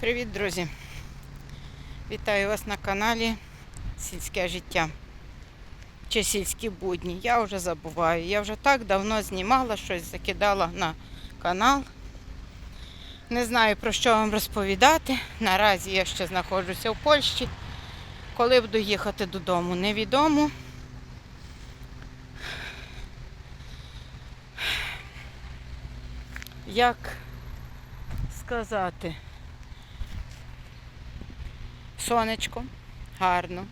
Привіт, друзі! Вітаю вас на каналі Сільське життя чи сільські будні. Я вже забуваю. Я вже так давно знімала щось, закидала на канал. Не знаю про що вам розповідати. Наразі я ще знаходжуся в Польщі. Коли буду їхати додому, невідомо. Як сказати? Сонечко, гарно.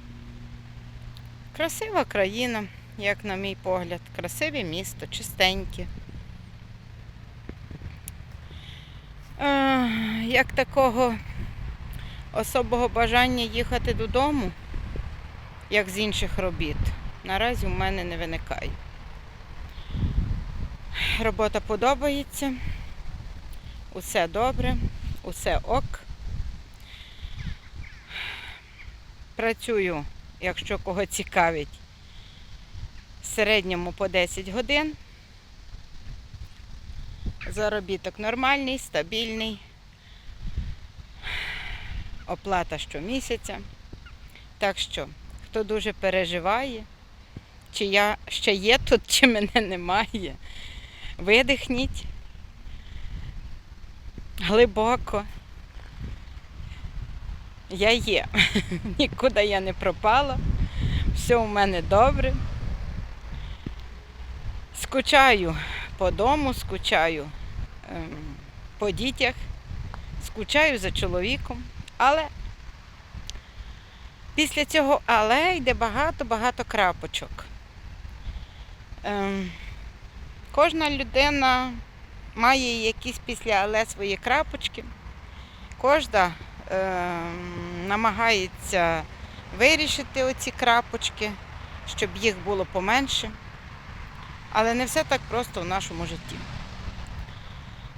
Красива країна, як на мій погляд. Красиве місто, чистеньке. Як такого особого бажання їхати додому, як з інших робіт, наразі в мене не виникає. Робота подобається, усе добре, усе ок. Працюю, якщо кого цікавить, в середньому по 10 годин. Заробіток нормальний, стабільний. Оплата щомісяця. Так що, хто дуже переживає, чи я ще є тут, чи мене немає, видихніть глибоко. Я є. Нікуди я не пропала. Все у мене добре. Скучаю по дому, скучаю ем, по дітях, скучаю за чоловіком. Але після цього але йде багато-багато крапочок. Ем, кожна людина має якісь після але свої крапочки. Кожна намагається вирішити оці крапочки, щоб їх було поменше. Але не все так просто в нашому житті.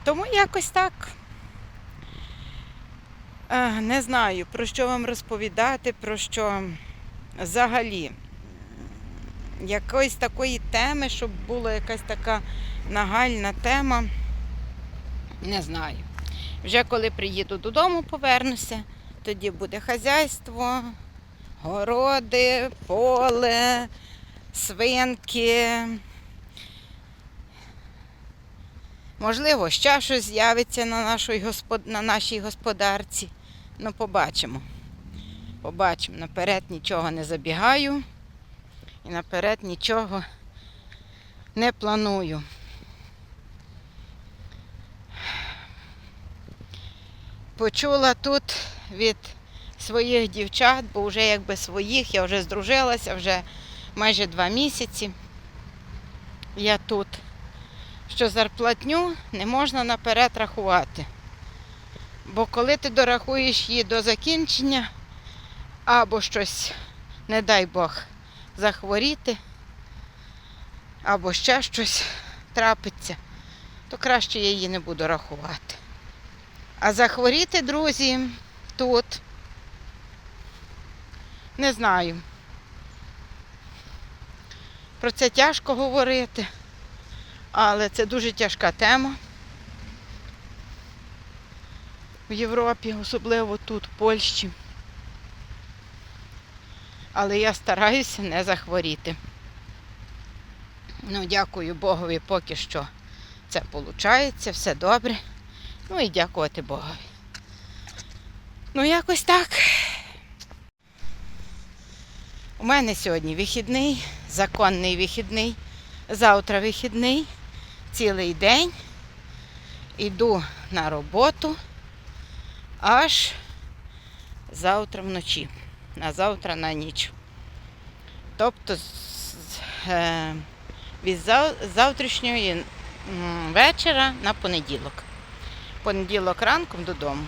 Тому якось так. Е, Не знаю, про що вам розповідати, про що взагалі. Якоїсь такої теми, щоб була якась така нагальна тема. Не знаю. Вже коли приїду додому, повернуся, тоді буде хазяйство, городи, поле, свинки. Можливо, ще щось з'явиться на, нашій господ... на нашій господарці. Ну, побачимо. Побачимо. Наперед нічого не забігаю і наперед нічого не планую. Почула тут від своїх дівчат, бо вже якби своїх, я вже здружилася, вже майже два місяці. Я тут, що зарплатню не можна наперед рахувати. Бо коли ти дорахуєш її до закінчення, або щось, не дай Бог, захворіти, або ще щось трапиться, то краще я її не буду рахувати. А захворіти, друзі, тут не знаю. Про це тяжко говорити, але це дуже тяжка тема в Європі, особливо тут, в Польщі. Але я стараюся не захворіти. Ну, дякую Богові, поки що це виходить, все добре. Ну і дякувати Богові. Ну, якось так. У мене сьогодні вихідний, законний вихідний, завтра вихідний, цілий день. Іду на роботу аж завтра вночі. На завтра на ніч. Тобто е, від зав- завтрашньої вечора на понеділок. Понеділок ранком додому.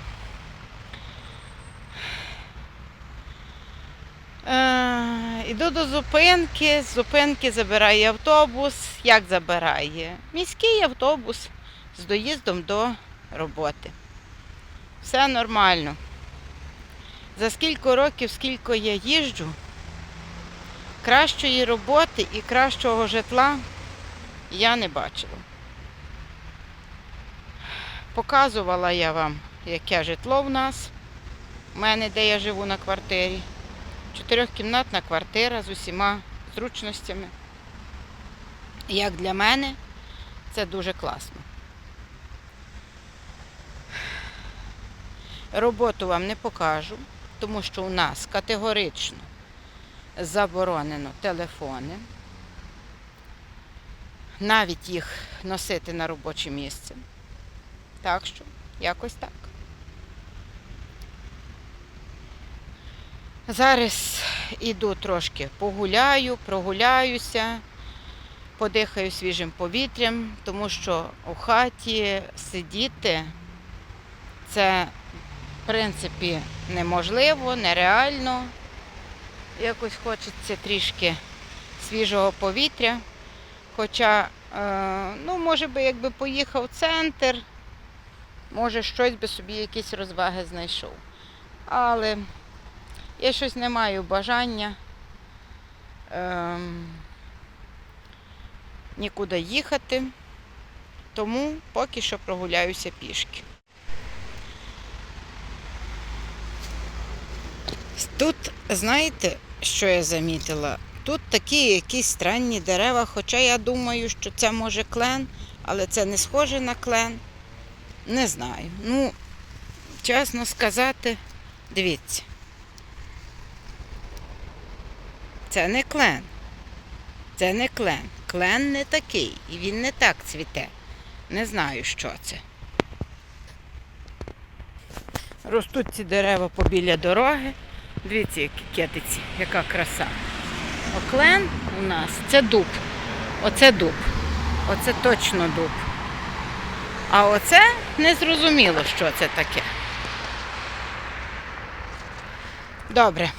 Е, Іду до зупинки, з зупинки забирає автобус. Як забирає? Міський автобус з доїздом до роботи. Все нормально. За скільки років, скільки я їжджу, кращої роботи і кращого житла я не бачила. Показувала я вам яке житло в нас. У мене, де я живу на квартирі. Чотирьохкімнатна квартира з усіма зручностями. Як для мене, це дуже класно. Роботу вам не покажу, тому що у нас категорично заборонено телефони. Навіть їх носити на робоче місце. Так що, якось так. Зараз іду трошки погуляю, прогуляюся, подихаю свіжим повітрям, тому що у хаті сидіти це, в принципі, неможливо, нереально. Якось хочеться трішки свіжого повітря. Хоча, е, ну, може би, якби поїхав в центр, може щось би собі якісь розваги знайшов. Але я щось не маю бажання ем, нікуди їхати, тому поки що прогуляюся пішки. Тут, знаєте, що я замітила? Тут такі якісь странні дерева, хоча я думаю, що це може клен, але це не схоже на клен. Не знаю. Ну, чесно сказати, дивіться. Це не клен. Це не клен. Клен не такий. І він не так цвіте. Не знаю, що це. Ростуть ці дерева побіля дороги. Дивіться, які кетиці, яка краса. Оклен у нас це дуб. Оце дуб. Оце точно дуб. А оце не зрозуміло, що це таке. Добре.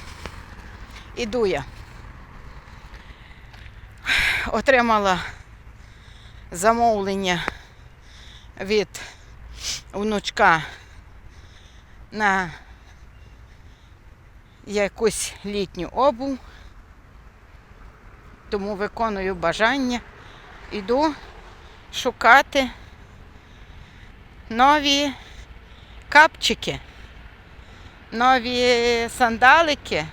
Іду я. Отримала замовлення від внучка на якусь літню обув, тому виконую бажання. Іду шукати нові капчики, нові сандалики.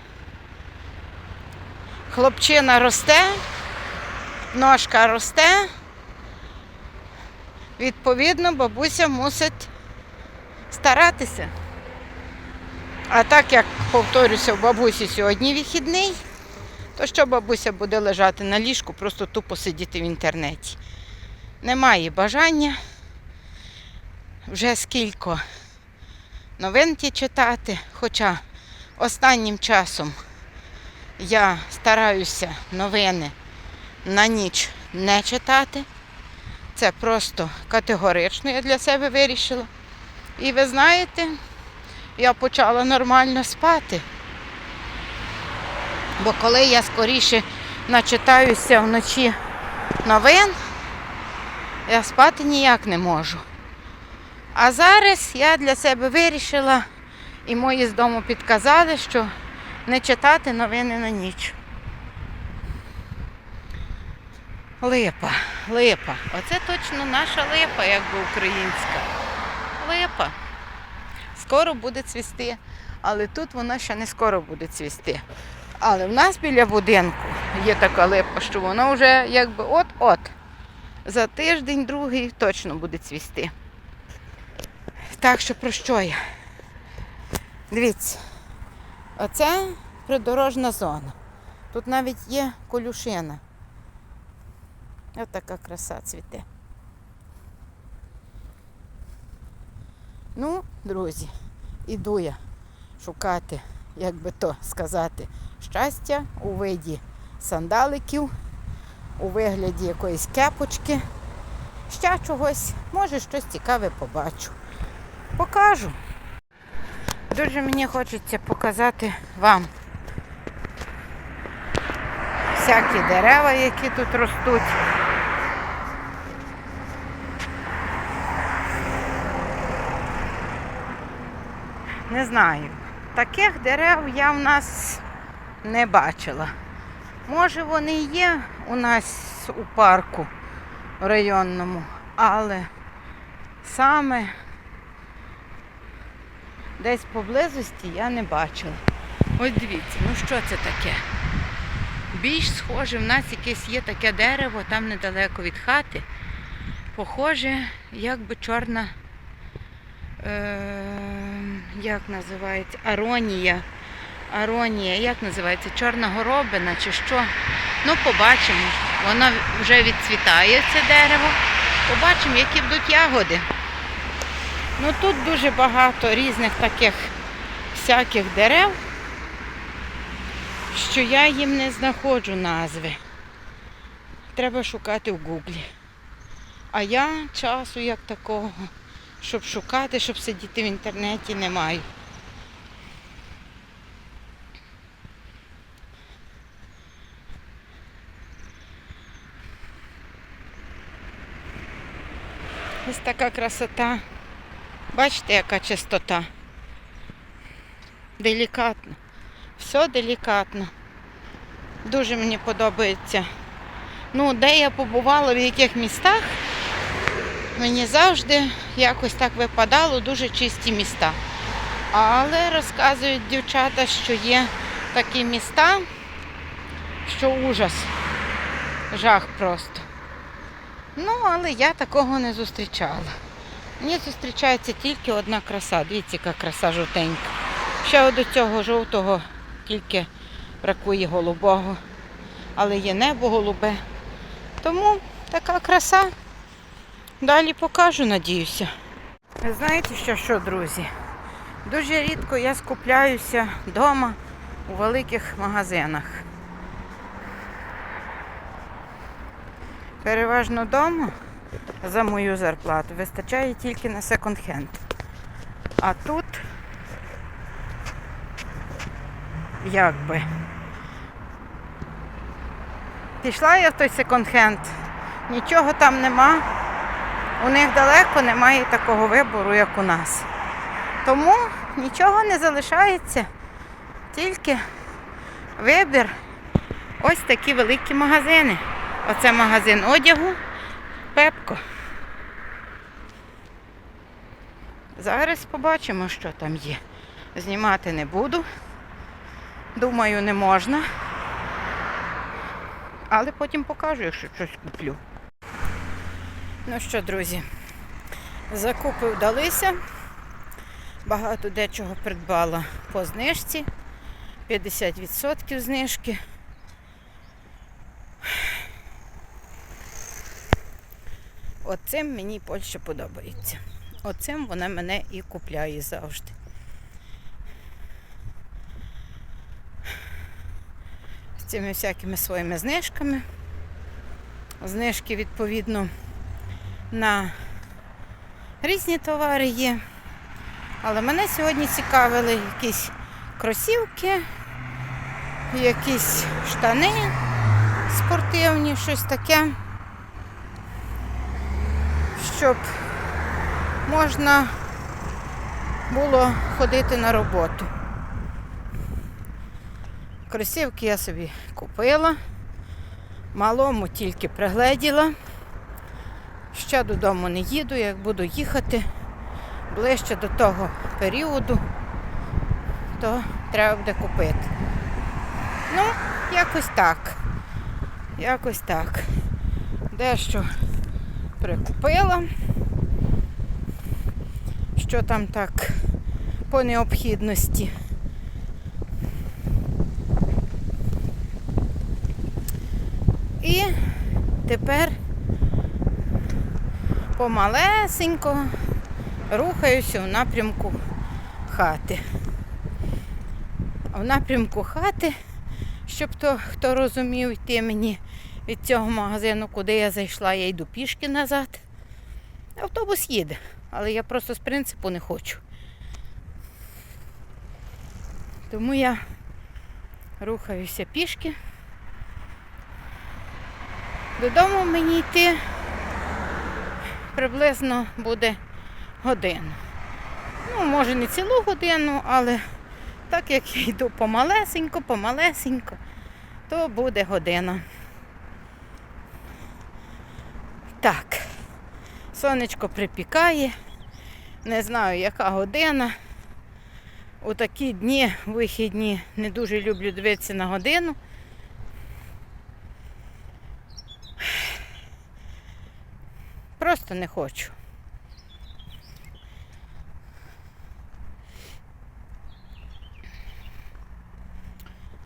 Хлопчина росте, ножка росте. Відповідно, бабуся мусить старатися. А так як, повторюся, в бабусі сьогодні вихідний, то що бабуся буде лежати на ліжку, просто тупо сидіти в інтернеті. Немає бажання вже скільки новинки читати, хоча останнім часом я стараюся новини на ніч не читати. Це просто категорично я для себе вирішила. І ви знаєте, я почала нормально спати. Бо коли я скоріше начитаюся вночі новин, я спати ніяк не можу. А зараз я для себе вирішила, і мої з дому підказали, що не читати новини на ніч. Липа, липа. Оце точно наша липа, якби українська. Липа. Скоро буде цвісти, але тут вона ще не скоро буде цвісти. Але в нас біля будинку є така липа, що вона вже якби от-от. За тиждень, другий точно буде цвісти. Так що про що я? Дивіться, оце придорожна зона. Тут навіть є колюшина. Ось така краса цвіте. Ну, друзі, іду я шукати, як би то сказати, щастя у виді сандаликів, у вигляді якоїсь кепочки. Ще чогось, може щось цікаве побачу. Покажу. Дуже мені хочеться показати вам всякі дерева, які тут ростуть. Не знаю. Таких дерев я в нас не бачила. Може вони є у нас у парку районному, але саме десь поблизості я не бачила. Ось дивіться, ну що це таке? Більш схоже, в нас якесь є таке дерево, там недалеко від хати. Похоже, як би чорна, е, як називається, аронія. Аронія, як називається? Чорна горобина чи що? Ну, побачимо. Воно вже відцвітає це дерево. Побачимо, які будуть ягоди. Ну тут дуже багато різних таких всяких дерев, що я їм не знаходжу назви. Треба шукати в гуглі. А я часу як такого, щоб шукати, щоб сидіти в інтернеті, не маю. Ось така красота. Бачите, яка чистота. Делікатно. Все делікатно. Дуже мені подобається. Ну, де я побувала, в яких містах, мені завжди якось так випадало дуже чисті міста. Але розказують дівчата, що є такі міста, що ужас. Жах просто. Ну, але я такого не зустрічала. Мені зустрічається тільки одна краса. Дивіться, яка краса жовтенька. Ще до цього жовтого тільки бракує голубого. Але є небо голубе. Тому така краса. Далі покажу, надіюся. Ви знаєте, що, що, друзі? Дуже рідко я скупляюся вдома у великих магазинах. Переважно вдома за мою зарплату вистачає тільки на секонд-хенд. А тут якби. Пішла я в той секонд-хенд, нічого там нема. У них далеко немає такого вибору, як у нас. Тому нічого не залишається, тільки вибір. Ось такі великі магазини. Оце магазин одягу Зараз побачимо, що там є. Знімати не буду. Думаю, не можна. Але потім покажу, якщо щось куплю. Ну що, друзі, закупи вдалися. Багато дечого придбала по знижці. 50% знижки. Оцим мені Польща подобається. Оцим вона мене і купляє завжди. З цими всякими своїми знижками. Знижки, відповідно, на різні товари є. Але мене сьогодні цікавили якісь кросівки, якісь штани спортивні, щось таке щоб можна було ходити на роботу. Кросівки я собі купила, малому тільки пригледіла. Ще додому не їду, як буду їхати ближче до того періоду, то треба буде купити. Ну, якось так. Якось так. Дещо прикупила. Що там так по необхідності. І тепер помалесенько рухаюся в напрямку хати. В напрямку хати, щоб то, хто розумів, йти мені від цього магазину, куди я зайшла, я йду пішки назад. Автобус їде, але я просто з принципу не хочу. Тому я рухаюся пішки. Додому мені йти приблизно буде годину. Ну, може не цілу годину, але так як я йду помалесенько, помалесенько, то буде година. Так, сонечко припікає. Не знаю, яка година. У такі дні, вихідні, не дуже люблю дивитися на годину. Просто не хочу.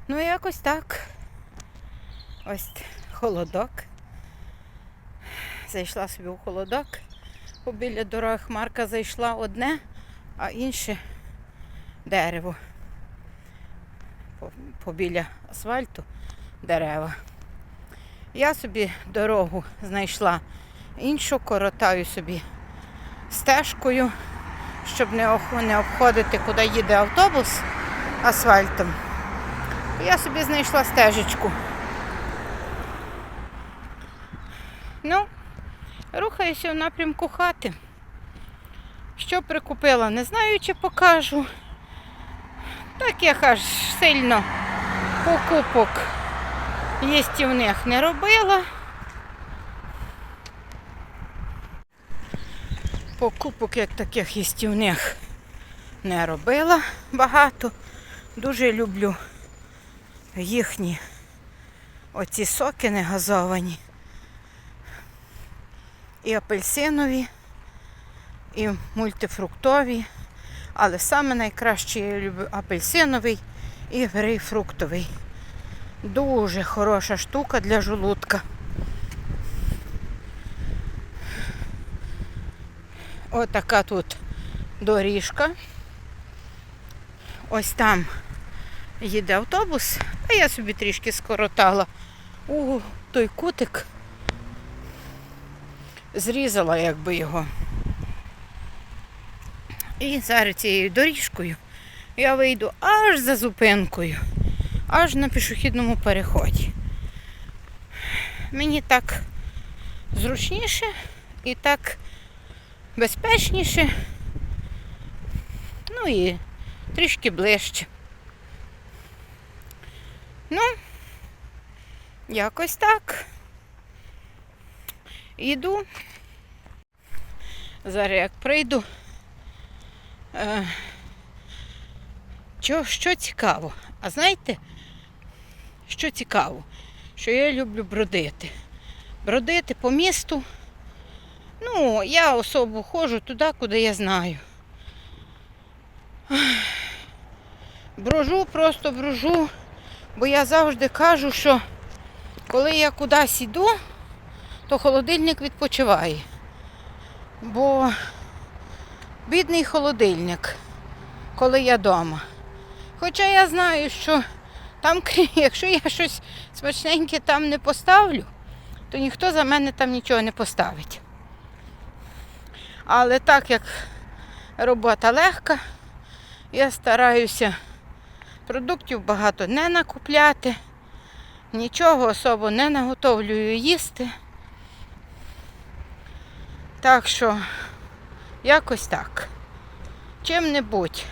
Ну, якось так. Ось холодок. Зайшла собі у холодок. Побіля дороги хмарка зайшла одне, а інше дерево. Побіля асфальту дерева. Я собі дорогу знайшла іншу, коротаю собі стежкою, щоб не обходити, куди їде автобус асфальтом. Я собі знайшла стежечку. Ну, рухаюся в напрямку хати. Що прикупила, не знаю, чи покажу. Таких аж сильно покупок їстівних не робила. Покупок як таких їстівних не робила багато. Дуже люблю їхні оці соки не газовані. І апельсинові, і мультифруктові. Але саме найкраще я люблю апельсиновий і грейпфруктовий. Дуже хороша штука для желудка. Отака тут доріжка. Ось там їде автобус, а я собі трішки скоротала у той кутик. Зрізала якби його. І зараз цією доріжкою я вийду аж за зупинкою, аж на пішохідному переході. Мені так зручніше і так безпечніше. Ну і трішки ближче. Ну, якось так. Іду. Зараз як прийду. Е, що, що цікаво? А знаєте, що цікаво? Що я люблю бродити. Бродити по місту. Ну, я особо ходжу туди, куди я знаю. Брожу, просто брожу, бо я завжди кажу, що коли я кудись іду, то холодильник відпочиває. Бо бідний холодильник, коли я вдома. Хоча я знаю, що там, якщо я щось смачненьке там не поставлю, то ніхто за мене там нічого не поставить. Але так як робота легка, я стараюся продуктів багато не накупляти, нічого особо не наготовлюю їсти. Так що якось так. Чим-небудь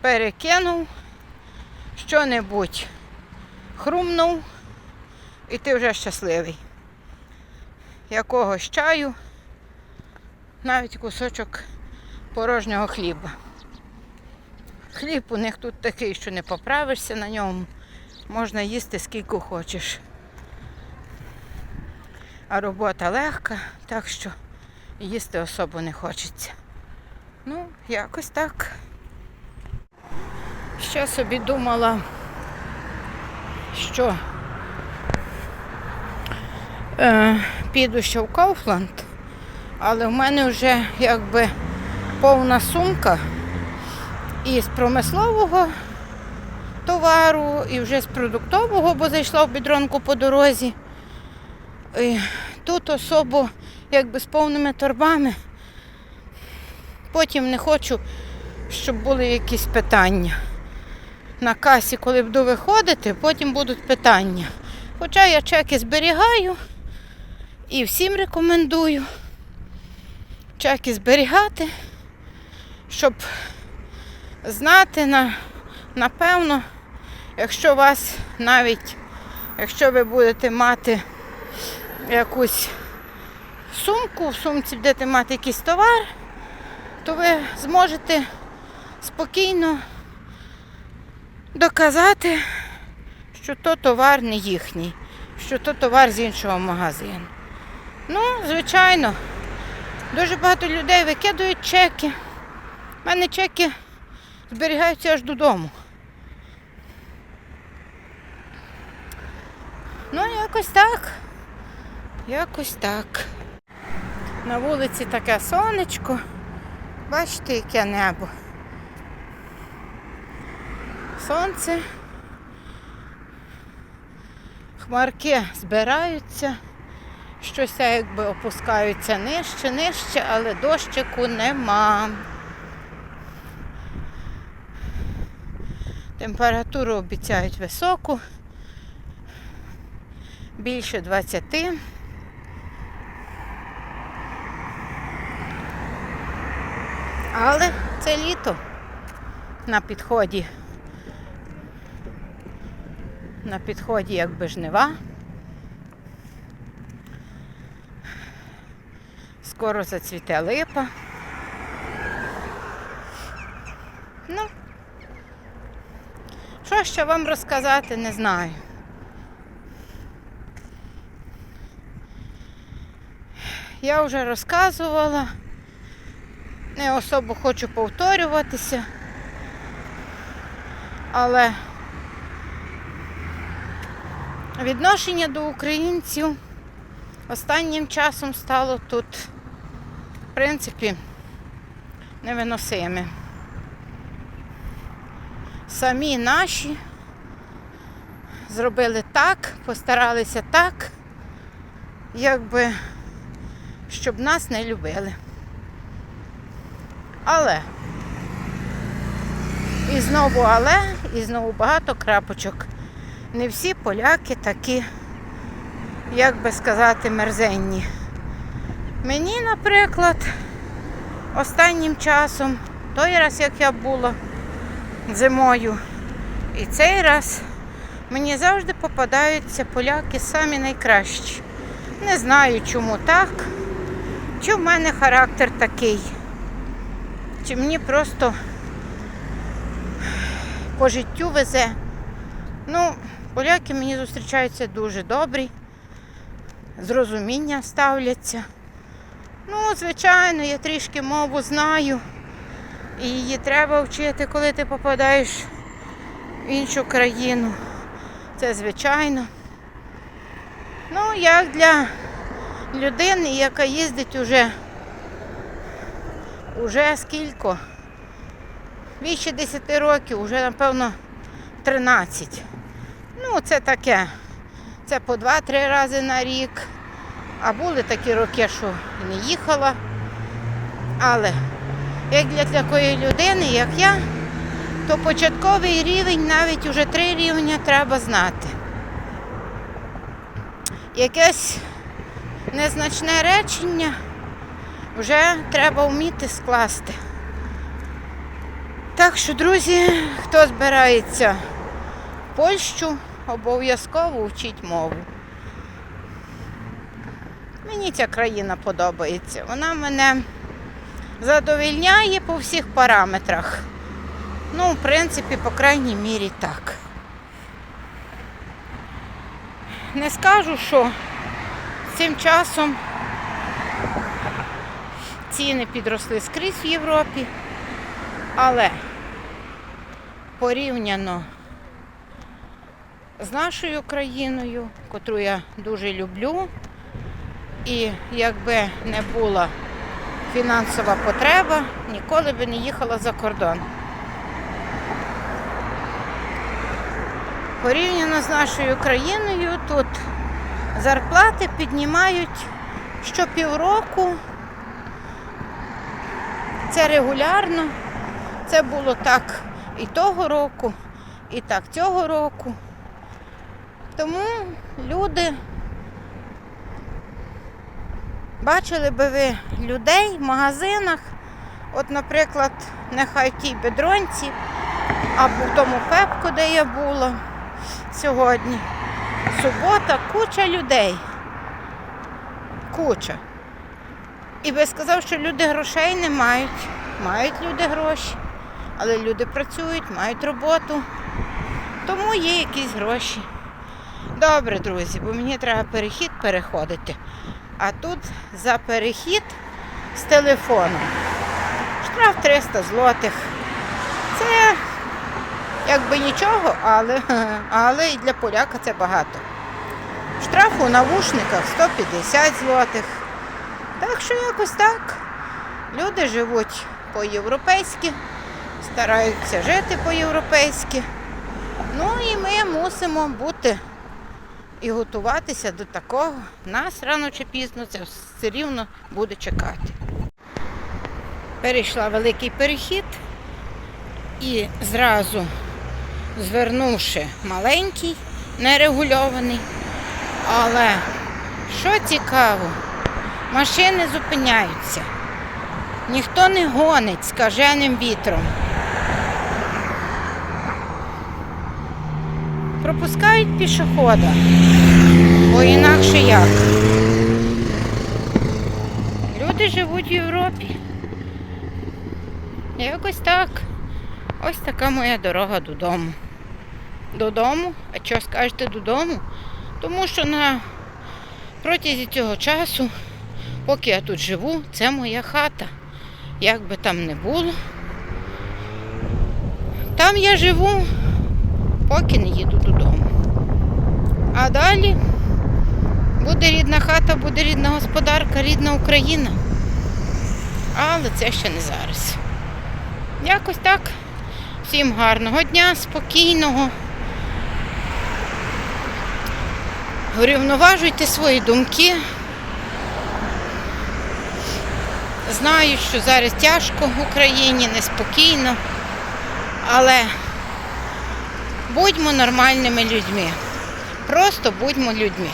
перекинув, що-небудь хрумнув, і ти вже щасливий. Якогось чаю, навіть кусочок порожнього хліба. Хліб у них тут такий, що не поправишся на ньому. Можна їсти скільки хочеш. А робота легка, так що їсти особо не хочеться. Ну, якось так. Ще собі думала, що е, піду ще в Кауфланд, але в мене вже якби повна сумка і з промислового товару, і вже з продуктового, бо зайшла в бідронку по дорозі. І тут особо якби з повними торбами. Потім не хочу, щоб були якісь питання. На касі, коли буду виходити, потім будуть питання. Хоча я чеки зберігаю і всім рекомендую чеки зберігати, щоб знати, на, напевно, якщо вас навіть, якщо ви будете мати якусь сумку, в сумці будете мати якийсь товар, то ви зможете спокійно доказати, що то товар не їхній, що то товар з іншого магазину. Ну, звичайно, дуже багато людей викидують чеки. У мене чеки зберігаються аж додому. Ну, якось так. Якось так. На вулиці таке сонечко. Бачите, яке небо. Сонце. Хмарки збираються. Щось якби опускаються нижче, нижче, але дощику нема. Температуру обіцяють високу. Більше 20. Але це літо на підході. На підході якби жнива. Скоро зацвіте липа. Ну, що ще вам розказати, не знаю. Я вже розказувала, не особо хочу повторюватися, але відношення до українців останнім часом стало тут, в принципі, невиносиме. Самі наші зробили так, постаралися так, якби щоб нас не любили. Але і знову але, і знову багато крапочок. Не всі поляки такі, як би сказати, мерзенні. Мені, наприклад, останнім часом, той раз, як я була зимою, і цей раз мені завжди попадаються поляки самі найкращі. Не знаю, чому так. Чи в мене характер такий? Чи мені просто по життю везе? Ну, поляки мені зустрічаються дуже добрі, з розумінням ставляться. Ну, звичайно, я трішки мову знаю. І її треба вчити, коли ти попадаєш в іншу країну. Це звичайно. Ну, як для людини, яка їздить уже, уже скільки? Більше 10 років, вже напевно 13. Ну, це таке. Це по 2-3 рази на рік. А були такі роки, що не їхала. Але як для такої людини, як я, то початковий рівень, навіть уже три рівня треба знати. Якесь незначне речення вже треба вміти скласти. Так що, друзі, хто збирається в Польщу, обов'язково вчіть мову. Мені ця країна подобається. Вона мене задовільняє по всіх параметрах. Ну, в принципі, по крайній мірі так. Не скажу, що цим часом ціни підросли скрізь в Європі, але порівняно з нашою країною, котру я дуже люблю, і якби не була фінансова потреба, ніколи би не їхала за кордон. Порівняно з нашою країною тут зарплати піднімають щопівроку. Це регулярно. Це було так і того року, і так цього року. Тому люди бачили би ви людей в магазинах. От, наприклад, нехай тій бедронці або в тому пепку, де я була сьогодні. Субота, куча людей. Куча. І би сказав, що люди грошей не мають. Мають люди гроші, але люди працюють, мають роботу. Тому є якісь гроші. Добре, друзі, бо мені треба перехід переходити. А тут за перехід з телефоном. Штраф 300 злотих. Це якби нічого, але, але і для поляка це багато. Штраф у навушниках 150 злотих. Так що якось так. Люди живуть по-європейськи, стараються жити по-європейськи. Ну і ми мусимо бути і готуватися до такого. Нас рано чи пізно це все рівно буде чекати. Перейшла великий перехід і зразу звернувши маленький, нерегульований. Але що цікаво, машини зупиняються. Ніхто не гонить скаженим вітром. Пропускають пішохода, бо інакше як. Люди живуть в Європі. Якось так. Ось така моя дорога додому. Додому? А що скажете додому? Тому що на протязі цього часу, поки я тут живу, це моя хата. Як би там не було. Там я живу, поки не їду додому. А далі буде рідна хата, буде рідна господарка, рідна Україна. Але це ще не зараз. Якось так. Всім гарного дня, спокійного. Врівноважуйте свої думки. Знаю, що зараз тяжко в Україні, неспокійно, але будьмо нормальними людьми. Просто будьмо людьми.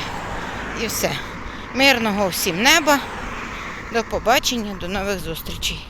І все. Мирного всім неба. До побачення, до нових зустрічей.